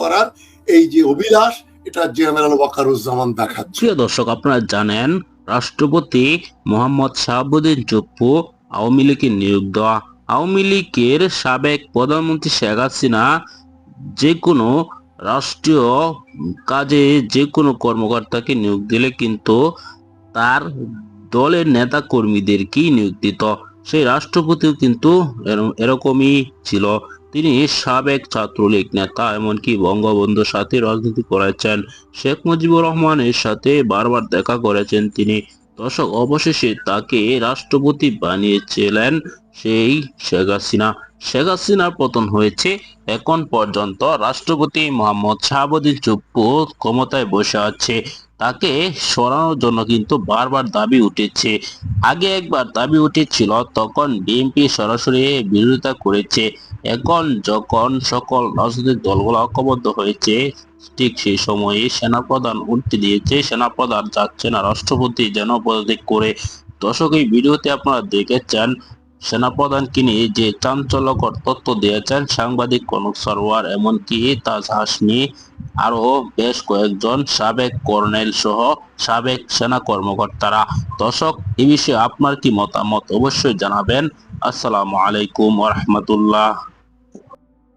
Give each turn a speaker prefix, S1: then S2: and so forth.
S1: করার এই যে অভিলাষ, এটা জেনারেল ওয়াকারুজ্জামান দেখাচ্ছে।
S2: প্রিয় দর্শক, আপনারা জানেন, রাষ্ট্রপতি মোহাম্মদ শাহাবুদ্দিন চুপ্পু আওয়ামী লীগের নিয়োগ দেওয়া, আওয়ামী লীগের সাবেক প্রধানমন্ত্রী শেখ হাসিনা যে কোনো রাষ্ট্রীয় কাজে যে কোনো কর্মকর্তাকে নিয়োগ দিলে কিন্তু তার দলের নেতা কর্মীদেরকেই নিয়োগ দিত। সেই রাষ্ট্রপতিও কিন্তু এরকমই ছিল। তিনি সাবেক ছাত্রলীগ নেতা এমনকি বঙ্গবন্ধুর সাথে রাজনীতি করেছেন। শেখ মুজিবুর রহমানের সাথে বারবার দেখা করেছেন তিনি। দশক অবশেষে তাকে রাষ্ট্রপতি বানিয়েছিলেন সেই শেখ হাসিনা। শেখ হাসিনার পতন হয়েছে এখন পর্যন্ত রাষ্ট্রপতি মোহাম্মদ শাহাবুদ্দিন চুপ্পু ক্ষমতায় বসে আছে। তাকে সরানোর জন্য কিন্তু বারবার দাবি উঠেছে। আগে একবার দাবি উঠেছিল, তখন বিএনপি সরাসরি বিরোধিতা করেছে। এখন যখন সকল রাজনৈতিক দলগুলো ঐক্যবদ্ধ হয়েছে, ঠিক সেই সময়ে সেনাপ্রধান উঠতে দিয়েছে। সেনাপ্রধান যাচ্ছে না, রাষ্ট্রপতি যেন পদত্যাগ করে। দর্শক, এই ভিডিওতে আপনারা দেখেছেন। সেনাপ্রধানকে কিনি যে চাঞ্চল্যকর তথ্য দিয়েছেন সাংবাদিক কনক সরোয়ার, এমনকি তাজ হাসমি আরও বেশ কয়েকজন সাবেক কর্নেল সহ সাবেক সেনা কর্মকর্তারা। দর্শক, এ বিষয়ে আপনার কি মতামত? অবশ্যই জানাবেন। আসসালামু আলাইকুম রহমতুল্লাহ।